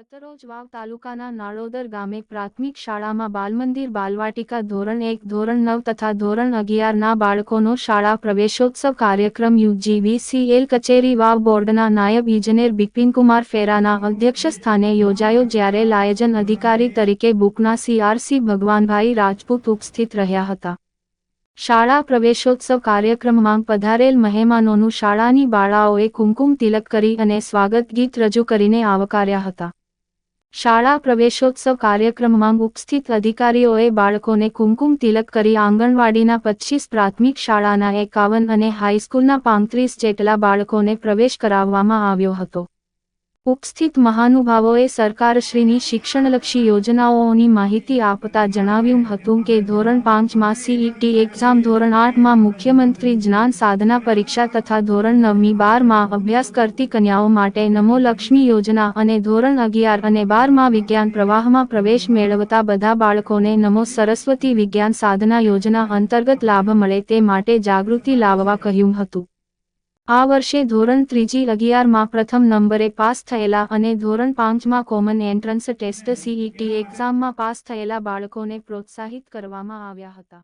ગતરોજ વાવ તાલુકાના નાળોદર ગામે પ્રાથમિક શાળામાં બાલમંદિર બાલવાટિકા ધોરણ એક, ધોરણ નવ તથા ધોરણ અગિયારના બાળકોનો શાળા પ્રવેશોત્સવ કાર્યક્રમ યુજીવીસીએલ કચેરી વાવ બોર્ડના નાયબ ઇજનેર બિપિનકુમાર ફેરાના અધ્યક્ષ સ્થાને યોજાયો જ્યારે લાયજન અધિકારી તરીકે બુકના સીઆરસી ભગવાનભાઈ રાજપૂત ઉપસ્થિત રહ્યા હતા. શાળા પ્રવેશોત્સવ કાર્યક્રમમાં પધારેલ મહેમાનોનું શાળાની બાળાઓએ કુમકુમ તિલક કરી અને સ્વાગત ગીત રજૂ કરીને આવકાર્યા હતા. શાળા પ્રવેશોત્સવ કાર્યક્રમમાં ઉપસ્થિત અધિકારીઓએ બાળકોને કુમકુમ તિલક કરી આંગણવાડીના પચીસ પ્રાથમિક શાળાના એકાવન અને હાઈસ્કૂલના પાંત્રીસ જેટલા બાળકોને પ્રવેશ કરાવવામાં આવ્યો હતો. ઉપસ્થિત મહાનુભાવોએ સરકારશ્રીની શિક્ષણલક્ષી યોજનાઓની માહિતી આપતા જણાવ્યું હતું કે ધોરણ પાંચમાં સીઈટી એક્ઝામ ધોરણ આઠમાં મુખ્યમંત્રી જ્ઞાન સાધના પરીક્ષા તથા ધોરણ નવમી બારમાં અભ્યાસ કરતી કન્યાઓ માટે નમો લક્ષ્મી યોજના અને ધોરણ અગિયાર અને બારમાં વિજ્ઞાન પ્રવાહમાં પ્રવેશ મેળવતા બધા બાળકોને નમો સરસ્વતી વિજ્ઞાન સાધના યોજના અંતર્ગત લાભ મળે તે માટે જાગૃતિ લાવવા કહ્યું હતું. આ વર્ષે ધોરણ ત્રીજી અગિયારમાં પ્રથમ નંબરે પાસ થયેલા અને ધોરણ પાંચમાં કોમન એન્ટ્રન્સ ટેસ્ટ સીઈટી એક્ઝામમાં પાસ થયેલા બાળકોને પ્રોત્સાહિત કરવામાં આવ્યા હતા.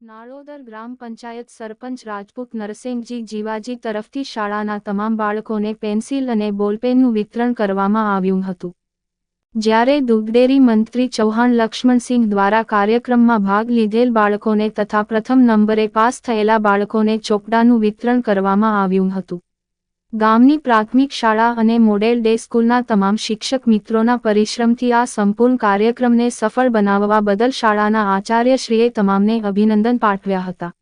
નાળોદર ગ્રામ પંચાયત સરપંચ રાજપૂત નરસિંહજી જીવાજી તરફથી શાળાના તમામ બાળકોને પેન્સિલ અને બોલપેનનું વિતરણ કરવામાં આવ્યું હતું. જ્યારે દૂધડેરી મંત્રી ચૌહાણ લક્ષ્મણસિંહ દ્વારા કાર્યક્રમમાં ભાગ લીધેલ બાળકોને તથા પ્રથમ નંબરે પાસ થયેલા બાળકોને ચોપડાનું વિતરણ કરવામાં આવ્યું હતું. ગામની પ્રાથમિક શાળા અને મોડેલ ડે સ્કૂલના તમામ શિક્ષક મિત્રોના પરિશ્રમથી આ સંપૂર્ણ કાર્યક્રમને સફળ બનાવવા બદલ શાળાના આચાર્યશ્રીએ તમામને અભિનંદન પાઠવ્યા હતા.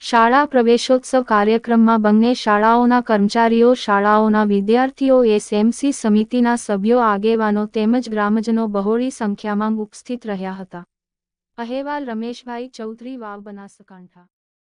શાળા પ્રવેશોત્સવ કાર્યક્રમમાં બંને શાળાઓના કર્મચારીઓ, શાળાઓના વિદ્યાર્થીઓ, એસએમસી સમિતિના સભ્યો, આગેવાનો તેમજ ગ્રામજનો બહોળી સંખ્યામાં ઉપસ્થિત રહ્યા હતા. અહેવાલ રમેશભાઈ ચૌધરી, વાવ બનાસકાંઠા.